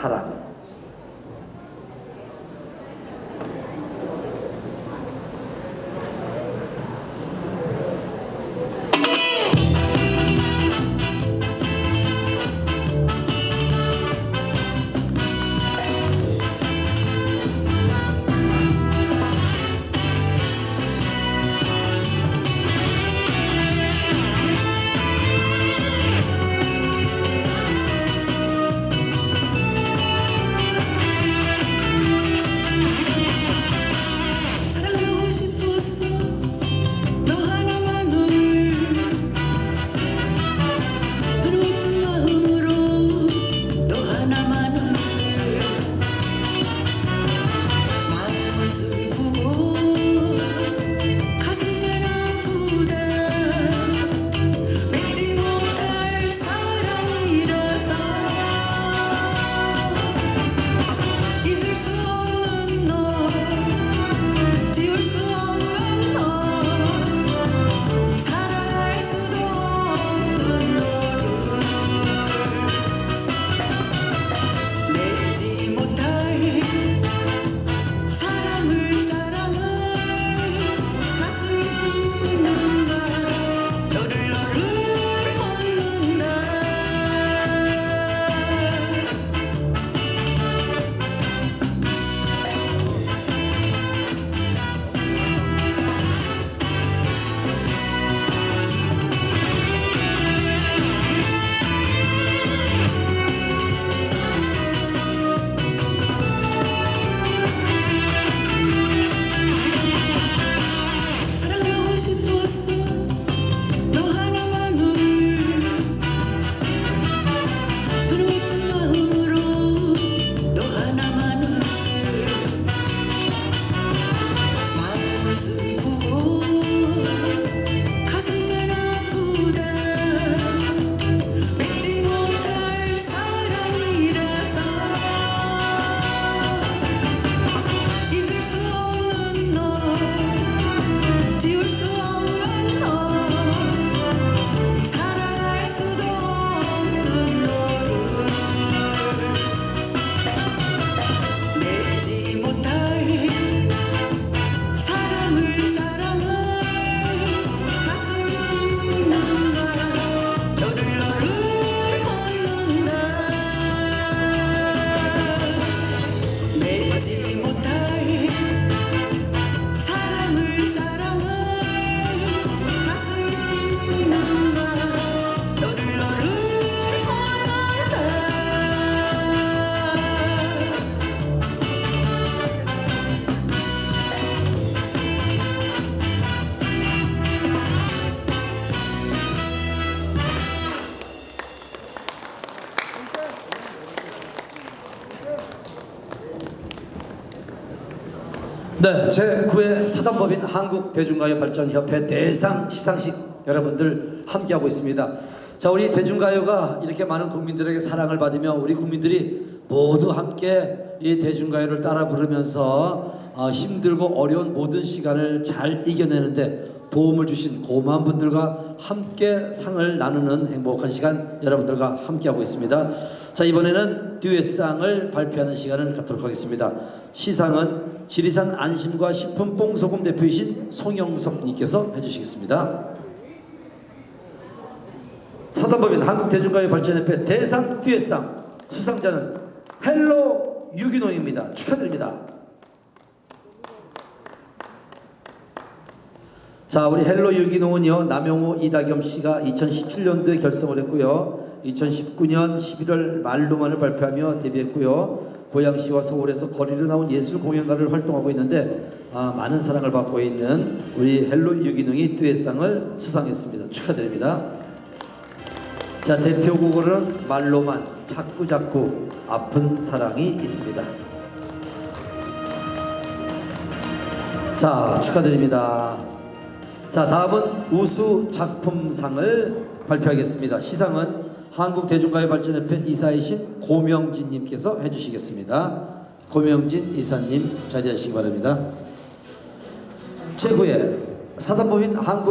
사랑. 사 네, 제9회 사단법인 한국대중가요 발전협회 대상 시상식 여러분들 함께하고 있습니다. 자, 우리 대중가요가 이렇게 많은 국민들에게 사랑을 받으며 우리 국민들이 모두 함께 이 대중가요를 따라 부르면서 어, 힘들고 어려운 모든 시간을 잘 이겨내는데 도움을 주신 고마운 분들과 함께 상을 나누는 행복한 시간 여러분들과 함께하고 있습니다. 자, 이번에는 듀엣상을 발표하는 시간을 갖도록 하겠습니다. 시상은 지리산 안심과 식품 뽕소금 대표이신 송영섭님께서 해주시겠습니다. 사단법인 한국대중가요 발전협회 대상 듀엣상 수상자는 헬로 유기농입니다. 축하드립니다. 자, 우리 헬로 유기농은요, 남영호 이다겸 씨가 2017년도에 결성을 했고요. 2019년 11월 말로만을 발표하며 데뷔했고요. 고양시와 서울에서 거리로 나온 예술 공연가를 활동하고 있는데 아, 많은 사랑을 받고 있는 우리 헬로 유기농이 듀엣상을 수상했습니다. 축하드립니다. 자, 대표곡으로는 말로만 자꾸 자꾸 아픈 사랑이 있습니다. 자, 축하드립니다. 자, 다음은 우수 작품상을 발표하겠습니다. 시상은 한국대중가요발전협회 이사이신 고명진님께서 해주시겠습니다. 고명진 이사님 자리하시기 바랍니다. 제9회 사단법인 한국